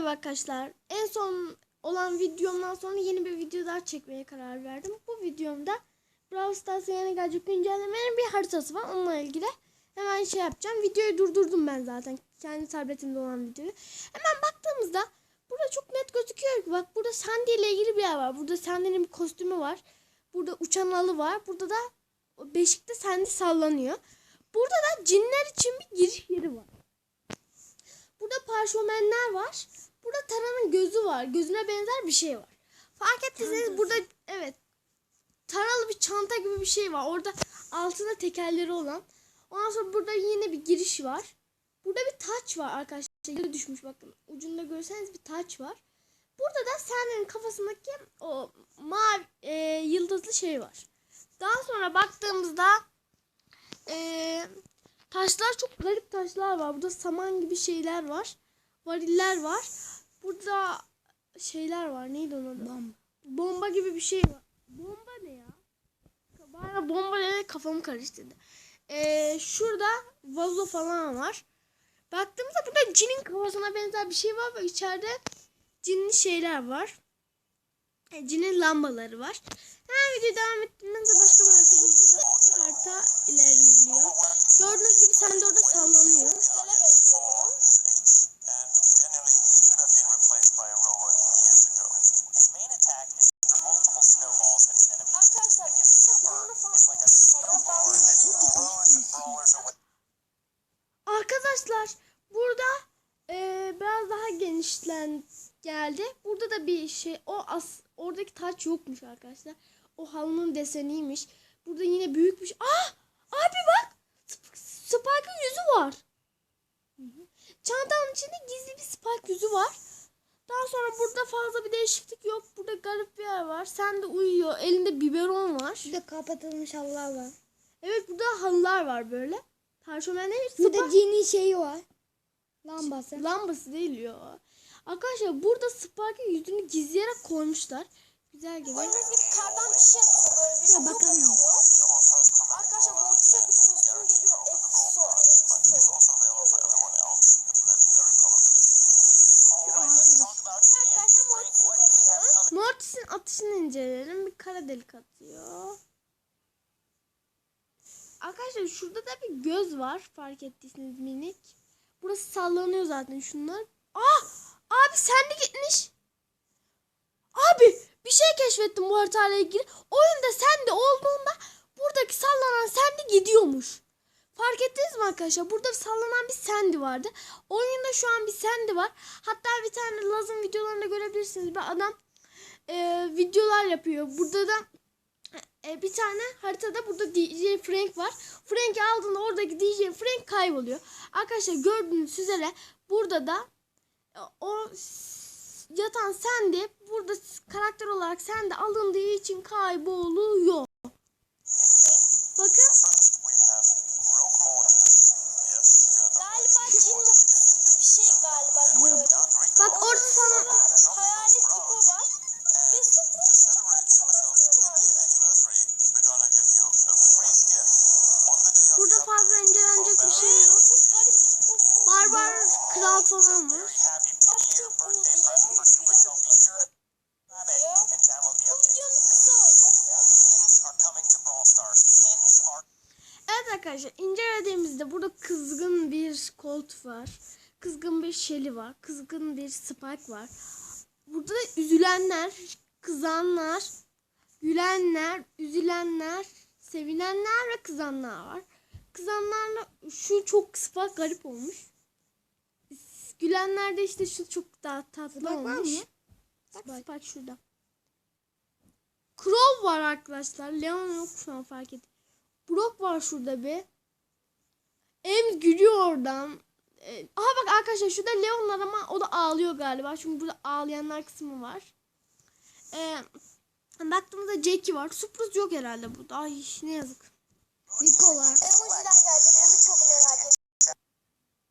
merhaba arkadaşlar. En son olan videomdan sonra yeni bir video daha çekmeye karar verdim. Bu videomda Brawl Stars'a yeni gelecek güncellemenin bir haritası var. Onunla ilgili hemen şey yapacağım. Videoyu durdurdum ben zaten. Kendi tabletimde olan videoyu. Hemen baktığımızda burada çok net gözüküyor ki bak burada Sandy ile ilgili bir yer var. Burada Sandy'nin bir kostümü var. Burada uçan alı var. Burada da beşikte Sandy sallanıyor. Burada da cinler için bir giriş yeri var. Burada parşömenler var. Burada Tara'nın gözü var. Gözüne benzer bir şey var. Fark ettiyseniz burada evet taralı bir çanta gibi bir şey var. Orada altında tekerleri olan. Ondan sonra burada yine bir giriş var. Burada bir taç var arkadaşlar. Yere düşmüş bakın. Ucunda görseniz bir taç var. Burada da Sandy'nin kafasındaki o mavi e, yıldızlı şey var. Daha sonra baktığımızda e, taşlar çok garip taşlar var. Burada saman gibi şeyler var. Variller var. Burada şeyler var. Neydi onun adı? Bomba. Bomba gibi bir şey var. Bomba ne ya? Bana bomba ne kafamı karıştırdı. Ee, şurada vazo falan var. Baktığımızda burada cinin kafasına benzer bir şey var ve içeride cinli şeyler var. E, cinin lambaları var. Hemen video devam ettiğimizde başka bir harita, bul- harita ilerliyor. Gördüğünüz gibi sen de orada sallanıyor. Arkadaşlar burada e, biraz daha genişlen geldi. Burada da bir şey o as oradaki taç yokmuş arkadaşlar. O halının deseniymiş. Burada yine büyük bir şey. Ah! Abi bak! Sp- Spike'ın yüzü var. Çantanın içinde gizli bir Spike yüzü var. Daha sonra burada fazla bir değişiklik yok. Burada garip bir yer var. Sen de uyuyor. Elinde biberon var. Şurada kapatılmış halılar var. Evet burada halılar var böyle. Parşömen değil. Burada Spike- cini şeyi var. Lambası. Lambası değil ya. Arkadaşlar burada Spark'ın yüzünü gizleyerek koymuşlar. Güzel gibi. bir kardan bir şey atıyor böyle bir Şuna grup bakalım. Arkadaşlar Mortis'e bir kostüm geliyor. Kostüm. Mortis'in atışını inceleyelim. Bir kara delik atıyor. Arkadaşlar şurada da bir göz var. Fark ettiyseniz minik. Burası sallanıyor zaten şunlar. Ah! Abi sen de gitmiş. Abi bir şey keşfettim bu haritayla ilgili. Oyunda sen de olduğunda buradaki sallanan Sandy gidiyormuş. Fark ettiniz mi arkadaşlar? Burada sallanan bir Sandy vardı. Oyunda şu an bir Sandy var. Hatta bir tane Laz'ın videolarında görebilirsiniz. Bir adam e, videolar yapıyor. Burada da e, bir tane haritada burada DJ Frank var. Frank'i aldığında oradaki DJ Frank kayboluyor. Arkadaşlar gördüğünüz üzere burada da e, o yatan Sandy burada karakter olarak Sandy alındığı için kayboluyor. Bakın Galiba cin bir şey galiba. Fazla incelenecek bir şey yok. Barbar kral falan var. Evet arkadaşlar incelediğimizde burada kızgın bir Colt var. Kızgın bir Shelly var. Kızgın bir Spike var. Burada da üzülenler, kızanlar, gülenler, üzülenler, sevinenler ve kızanlar var. Kızanlarla şu çok Spike garip olmuş. Gülenlerde işte şu çok daha tatlı Spike var olmuş. mı? Bak Spike. Spike şurada. Crow var arkadaşlar. Leon yok şu an fark et. Brock var şurada bir. Em gülüyor oradan. Ee, aha bak arkadaşlar şurada Leon var ama o da ağlıyor galiba. Çünkü burada ağlayanlar kısmı var. Ee, baktığımızda Jackie var. Surprise yok herhalde burada. Ay ne yazık. Rico var. Emojiler gelecek. Bunu çok merak ediyorum.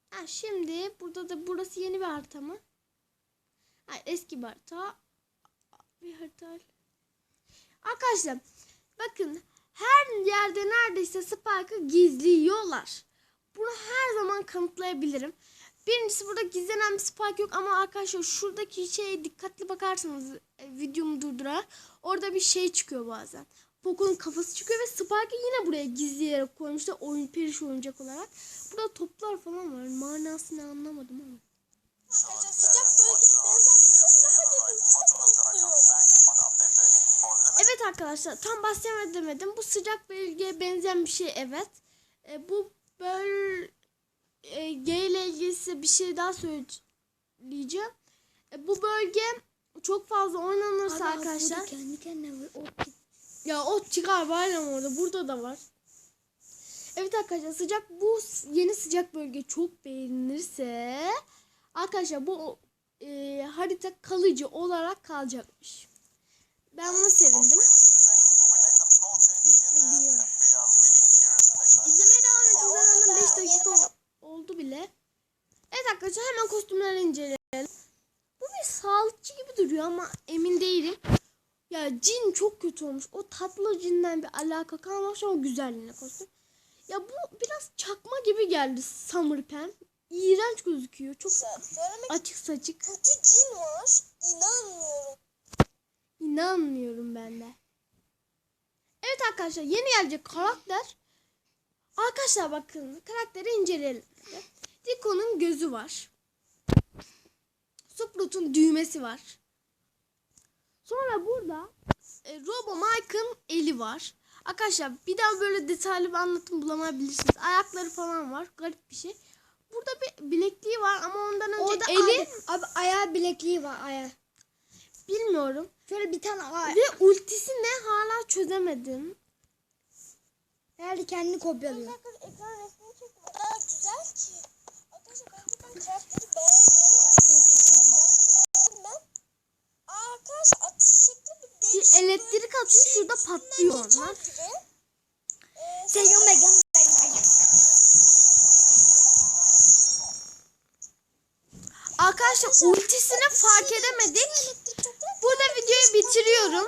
Ha, şimdi burada da burası yeni bir harita mı? Hayır eski bir harita. Bir harita. Arkadaşlar bakın her yerde neredeyse Spike'ı gizliyorlar. Bunu her zaman kanıtlayabilirim. Birincisi burada gizlenen bir spike yok ama arkadaşlar şuradaki şeye dikkatli bakarsanız e, videomu durdurarak orada bir şey çıkıyor bazen. Poco'nun kafası çıkıyor ve Spike'ı yine buraya gizleyerek koymuşlar oyun periş oyuncak olarak. Burada toplar falan var. Manasını anlamadım ama. Arkadaşlar sıcak bölgeye benzer Evet arkadaşlar tam bahsedemedim. Bu sıcak bölgeye benzeyen bir şey evet. E, bu böyle e, G ile ilgili size bir şey daha söyleyeceğim. E, bu bölge çok fazla oynanırsa Abi, arkadaşlar. kendi kendine ot. Ya ot çıkar ama orada. Burada da var. Evet arkadaşlar sıcak bu yeni sıcak bölge çok beğenilirse arkadaşlar bu e, harita kalıcı olarak kalacakmış. Ben buna sevindim. İzlemeye devam edeceğiz. Zaten 5 dakika ol- oldu bile. Evet arkadaşlar hemen kostümleri inceleyelim. Bu bir sağlıkçı gibi duruyor ama emin değilim. Ya cin çok kötü olmuş. O tatlı cinden bir alaka kalmamış ama güzel yine kostüm. Ya bu biraz çakma gibi geldi Summer Pen. İğrenç gözüküyor. Çok Söylemek açık saçık. kötü cin var. İnanmıyorum. İnanmıyorum ben de. Evet arkadaşlar yeni gelecek karakter. Arkadaşlar bakın karakteri inceleyelim. Diko'nun gözü var. Sprout'un düğmesi var. Sonra burada e, Robo Mike'ın eli var. Arkadaşlar bir daha böyle detaylı bir anlatım bulamayabilirsiniz. Ayakları falan var. Garip bir şey. Burada bir bilekliği var ama ondan önce Orada eli abi, abi ayağı bilekliği var ayağı. bilmiyorum. Şöyle bir tane ayağı. Ve ultisi ne hala çözemedim. Herhalde kendini kopyalıyor. Arkadaşlar ekran resmini kadar güzel ki. Arkadaşlar ben karakteri beğendim. Ben Aa, arkadaşlar atış şekli bir Bir değişik. Atıyor şurada patlıyor onlar. Geçer gibi. Ee, Sega Mega. Arkadaşlar ultisini fark edemedik. Burada videoyu bitiriyorum.